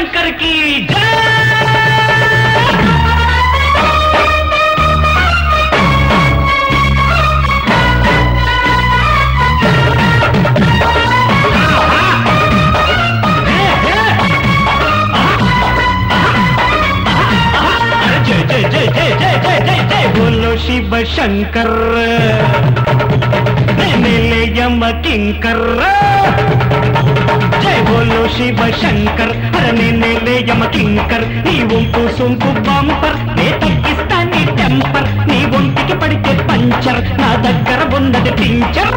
शंकर की शिव शंकर। मिले यम किंकर। శివ శంకర్ అరణే నిలయమ కింకర్. నీ ఒంపు సొంపు బాంపర్ నే తగ్గిస్తా నీ టెంపర్. నీ ఒంటికి పడితే పంచర్ నా దగ్గర ఉన్నది టించర్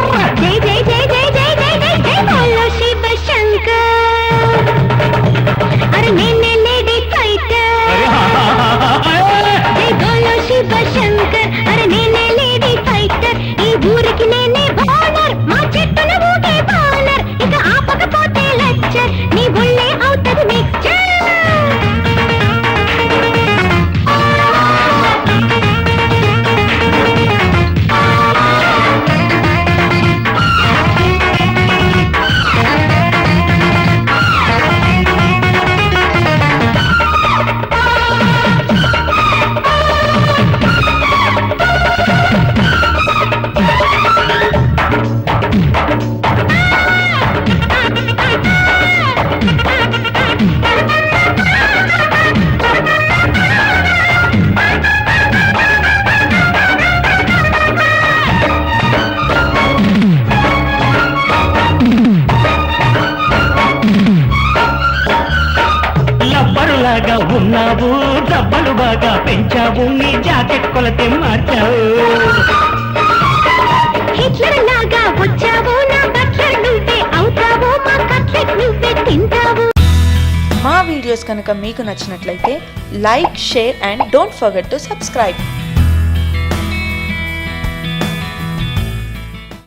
లబ్బరులాగా ఉన్నావు దబ్బలు బాగా పెంచావు నీ జాకెట్ కొలతే మార్చావు. హిట్లర్ లాగా వచ్చావు నా బట్లర్ నువ్వే అవుతావు మా కట్లెట్ నువ్వే తింటావు. మా వీడియోస్ కనుక మీకు నచ్చినట్లయితే like share and don't forget to subscribe.